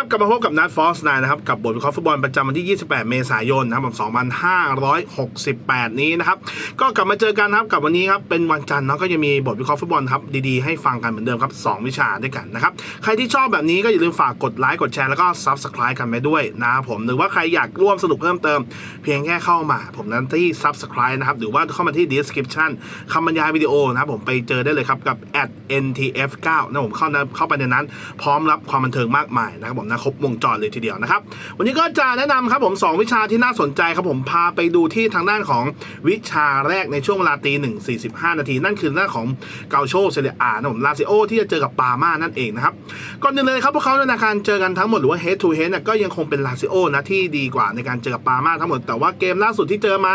ครับกลับมาพบกับนัทฟอสไนนะครับ กับบทวิเคราะห์ฟุตบอลประจำวันที่ 28 เมษายนนะครับ 2568 นี้นะครับ ก็กลับมาเจอกันนะครับกับวันนี้ครับ เป็นวันจันทร์เนาะก็ยังมีบทวิเคราะห์ฟุตบอลครับดีๆ ให้ฟังกันเหมือนเดิมครับ 2 วิชาด้วยกันนะครับ ใครที่ชอบแบบนี้ก็อย่าลืมฝากกดไลค์กดแชร์แล้วก็ Subscribe กันไปด้วยนะครับผมหรือว่าใครอยากร่วมสนุกเพิ่มเติม เพียงแค่เข้ามา ผมนั้นที่ Subscribe นะครับหรือว่าเข้ามาที่ Description คำบรรยายวิดีโอนะครับผมไปเจอได้เลยครับกับ @ntf9 นะผมเข้าเข้าไปในนั้น พร้อมรับความบันเทิงมากมายนะครับผมนะครบวงจรเลยทีเดียวนะครับ วันนี้ก็จะแนะนำครับผม 2 วิชาที่น่าสนใจครับผมพาไปดูที่ทางด้านของวิชาแรกในช่วงเวลาตีหนึ่งสี่สิบห้านาที นั่นคือด้านของเกาโชเซเรียอานะผมลาซิโอที่จะเจอกับปาม่านั่นเองนะครับก่อนอื่นเลยครับพวกเขาในการเจอกันทั้งหมดหรือว่า head to head เนี่ยก็ยังคงเป็นลาซิโอนะที่ดีกว่าในการเจอกับปาม่าทั้งหมดแต่ว่าเกมล่าสุดที่เจอมา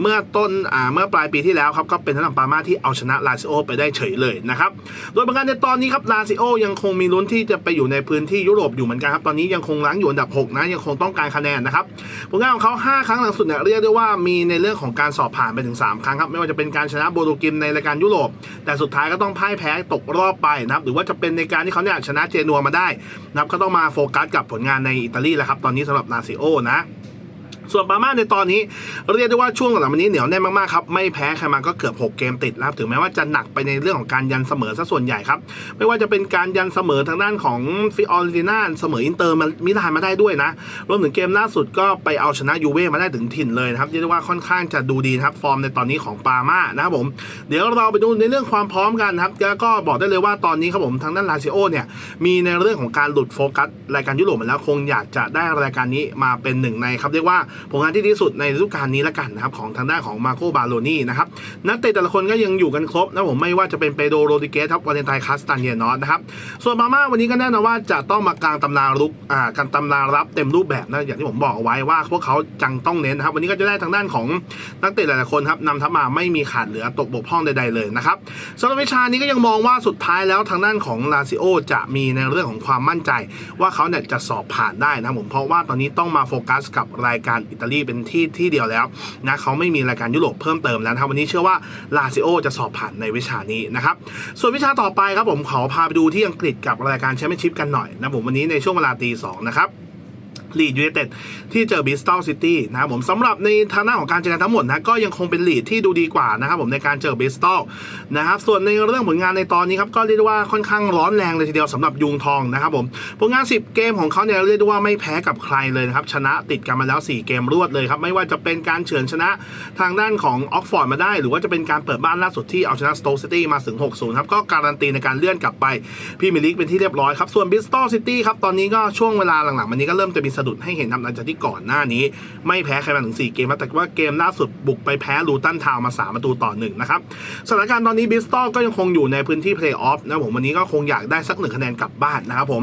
เมื่อต้นอ่าเมื่อปลายปีที่แล้วครับก็เป็นทางด้านปาม่าที่เอาชนะลาซิโอไปได้เฉยเลยนะครับโดยประการในตอนนี้ครับลาซิโอยังคงมีลุ้นที่จะไปอยู่ในพื้นที่ยุโรปอยู่เหมือนกันครับตอนนี้ยังคงล้างอยู่อันดับ 6 นะยังคงต้องการคะแนนนะครับผลงานของเขา 5 ครั้งหลังสุดเนี่ยเรียกได้ว่ามีในเรื่องของการสอบผ่านไปถึง 3 ครั้งครับไม่ว่าจะเป็นการชนะโบโลกิมในรายการยุโรป แต่สุดท้ายก็ต้องพ่ายแพ้ตกรอบไปนะครับหรือว่าจะเป็นในการที่เขาเนี่ยชนะเจนัวมาได้นะครับก็ต้องมาโฟกัสกับผลงานในอิตาลีแล้วครับตอนนี้สำหรับลาซิโอนะ ส่วนปาม่าในตอนนี้เรียกได้ว่าช่วงหลังๆมานี้เหนียวแน่นมากๆครับไม่แพ้ใครมาก็เกือบ 6 เกมติดแล้วถึงแม้ว่าจะหนักไปในเรื่องของการยันเสมอซะส่วนใหญ่ครับไม่ว่าจะเป็นการยันเสมอทางด้านของฟิออริน่าเสมออินเตอร์มิลานมาได้ด้วยนะรวมถึงเกมล่าสุดก็ไปเอาชนะยูเว่มาได้ถึงถิ่นเลยนะครับเรียกได้ว่าค่อนข้างจะดูดีครับฟอร์มในตอนนี้ของปาม่านะครับผมเดี๋ยวเราไปดูในเรื่องความพร้อมกันครับแล้วก็บอกได้เลยว่าตอนนี้ครับผมทางด้านลาซิโอเนี่ยมีในเรื่องของการหลุดโฟกัสรายการยุโรปมาแล้วคงอยากจะได้รายการนี้มาเป็นหนึ่งในครับเรียกว่าผลงานที่ดีสุดในฤดูกาลนี้ละกันนะครับของทางด้านของมาโคบาโลนี่นะครับนักเตะแต่ละคนก็ยังอยู่กันครบนะผมไม่ว่าจะเป็นเปโดโรดิเกสครับวาเลนไทน์คาสตันเยนอสนะครับส่วนมาม่าวันนี้ก็แน่นอนว่าจะต้องมากลางตำรารุกอ่าการตำรารับเต็มรูปแบบนะอย่างที่ผมบอกเอาไว้ว่าพวกเขาจังต้องเน้นนะครับวันนี้ก็จะได้ทางด้านของนักเตะหลายๆคนครับนำทัพมาไม่มีขาดเหลือตกบกพร่องใดๆเลยนะครับสำหรับวิชานี้ก็ยังมองว่าสุดท้ายแล้วทางด้านของลาซิโอจะมีในเรื่องของความมั่นใจ ว่าเขาเนี่ยจะสอบผ่านได้นะผมเพราะว่าตอนนี้ต้องมาโฟกัสกับรายการอิตาลีเป็นที่ที่เดียวแล้วนะเขาไม่มีรายการยุโรปเพิ่มเติมแล้วนะครับวันนี้เชื่อว่าลาซิโอจะสอบผ่านในวิชานี้นะครับส่วนวิชาต่อไปครับผมขอพาไปดูที่อังกฤษกับรายการแชมเปี้ยนชิพกันหน่อยนะผมวันนี้ในช่วงเวลาตีสองนะครับ ลีดยู i นเต็ดที่เจอบิสตัลซิตี้นะครับผมสำหรับในทางหน้าของการเจอกันทั้งหมดนะก็ยังคงเป็นลีดที่ดูดีกว่านะครับผมในการเจอบิสตัลนะครับส่วนในเรื่องผลงานในตอนนี้ครับก็เรียกได้ว่าค่อนข้างร้อนแรงเลยทีเดียวสำหรับยุงทองนะครับผมผลงาน 10 เกมของเขาเนี่ยเรียกได้ว่าไม่แพ้กับใครเลยนะครับชนะติดกันมาแล้ว 4 เกมรวดเลยครับไม่ว่าจะเป็นการเฉือนชนะทางด้านของออกฟอร์ดมาได้ หรือว่าจะเป็นการเปิดบ้านล่าสุดที่เอาชนะสโต๊กซิตี้มาถึง 6-0 ครับก็การันตีในการเลื่อนกลับไปพรีเมียร์ลีกเป็นที่เรียบร้อยครับส่วนบิสตัลซิตี้ครับตอนนี้ก็ช่วงเวลาหลังๆมันนี้ก็เริ่มจะมีสะดุดให้เห็นนำหลังจากที่ก่อนหน้านี้ ไม่แพ้ใครมาถึง 4 เกมแล้วแต่ว่าเกมล่าสุดบุกไปแพ้ลูตันทาวมา 3 ประตูต่อหนึ่งนะครับสถานการณ์ตอนนี้บิสตอลก็ยังคงอยู่ในพื้นที่เพลย์ออฟนะผมวันนี้ก็คงอยากได้สักหนึ่งคะแนนกลับบ้านนะครับผม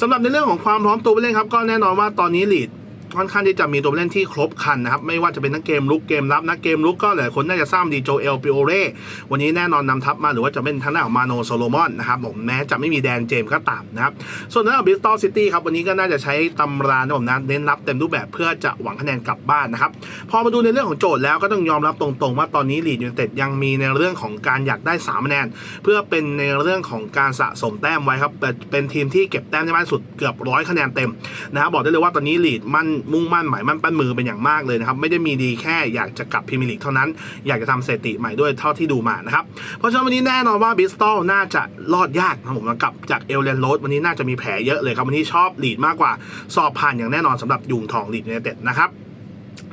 สำหรับในเรื่องของความพร้อมตัวผู้เล่นครับก็แน่นอนว่าตอนนี้ลีด ค่อนข้างที่จะมีตัวเล่นที่ครบคันนะครับ ไม่ว่าจะเป็นทั้งเกมลุกเกมรับนะเกมลุกก็หลายคนน่าจะทราบดีโจเอลปิโอเร่วันนี้แน่นอนนำทัพมาหรือว่าจะเป็นทางด้านของมาโนโซโลมอนนะครับผมแม้จะไม่มีแดนเจมส์ก็ตามนะครับ ส่วนทางด้านบิสตอลซิตี้ครับวันนี้ก็น่าจะใช้ตำรานะผมนะเน้นรับเต็มรูปแบบเพื่อจะหวังคะแนนกลับบ้านนะครับพอมาดูในเรื่องของโจทย์แล้วก็ต้องยอมรับตรงๆ ว่าตอนนี้ลีดยูไนเต็ดยังมีในเรื่องของการอยากได้3คะแนนเพื่อเป็นในเรื่องของการสะสมแต้มไว้ครับเป็นทีมที่เก็บแต้มได้มากสุดเกือบร้อยคะแนนเต็มนะครับบอกได้เลยว่าตอนนี้ลีดมั่นมุ่งมั่นหมายมั่นปั้นมือเป็นอย่างมากเลยนะครับไม่ได้มีดีแค่อยากจะกลับพรีเมียร์ลีกเท่านั้น อยากจะทำสถิติใหม่ด้วยเท่าที่ดูมานะครับเพราะฉะนั้นวันนี้แน่นอนว่าบิสตอลน่าจะรอดยากนะครับผมกลับจากเอลเลนโรดวันนี้น่าจะมีแผลเยอะเลยครับวันนี้ชอบลีดมากกว่า สอบผ่านอย่างแน่นอนสำหรับยุงทองลีดในเต็ดนะครับ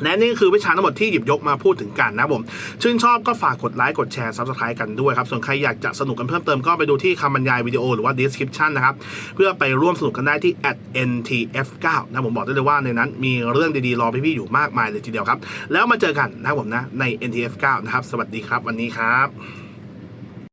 และนี่คือวิชาทั้งหมดที่หยิบยกมาพูดถึงกันนะผมชื่นชอบก็ฝากกดไลค์กดแชร์ซับสไครต์กันด้วยครับ ส่วนใครอยากจะสนุกกันเพิ่มเติมก็ไปดูที่คำบรรยายวิดีโอหรือว่า description นะครับ เพื่อไปร่วมสนุกกันได้ที่ @ntf9 นะผมบอกได้เลยว่าในนั้นมีเรื่องดีๆ รอพี่ๆอยู่มากมายเลยทีเดียวครับ แล้วมาเจอกันนะผมนะใน ntf9 นะครับ สวัสดีครับวันนี้ครับ